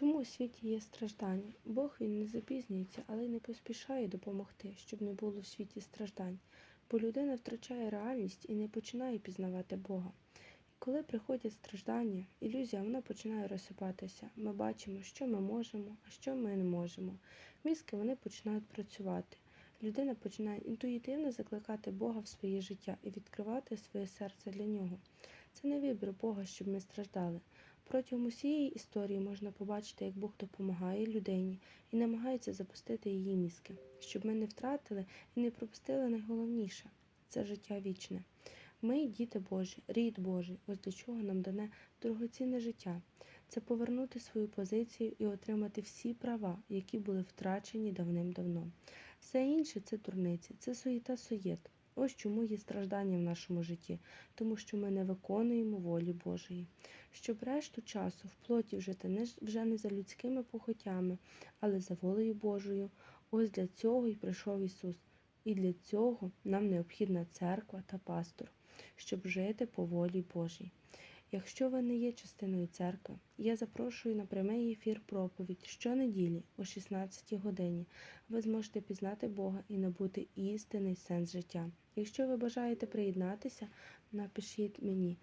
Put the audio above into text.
Чому у світі є страждання? Бог він не запізнюється, але й не поспішає допомогти, щоб не було в світі страждань, бо людина втрачає реальність і не починає пізнавати Бога. І коли приходять страждання, ілюзія вона починає розсипатися. Ми бачимо, що ми можемо, а що ми не можемо. Мізки вони починають працювати. Людина починає інтуїтивно закликати Бога в своє життя і відкривати своє серце для нього. Це не вибір Бога, щоб ми страждали. Протягом усієї історії можна побачити, як Бог допомагає людині і намагається запустити її мізки, щоб ми не втратили і не пропустили найголовніше це життя вічне. Ми діти Божі, рід Божий, ось для чого нам дане дорогоцінне життя. Це повернути свою позицію і отримати всі права, які були втрачені давним-давно. Все інше це дурниці, це суєта суєт. Ось чому є страждання в нашому житті, тому що ми не виконуємо волі Божої. Щоб решту часу в плоті вжити вже не за людськими похотями, але за волею Божою. Ось для цього і прийшов Ісус. І для цього нам необхідна церква та пастор, щоб жити по волі Божій. Якщо ви не є частиною церкви, я запрошую на прямий ефір проповідь щонеділі о 16 годині. Ви зможете пізнати Бога і набути істинний сенс життя. Якщо ви бажаєте приєднатися, напишіть мені.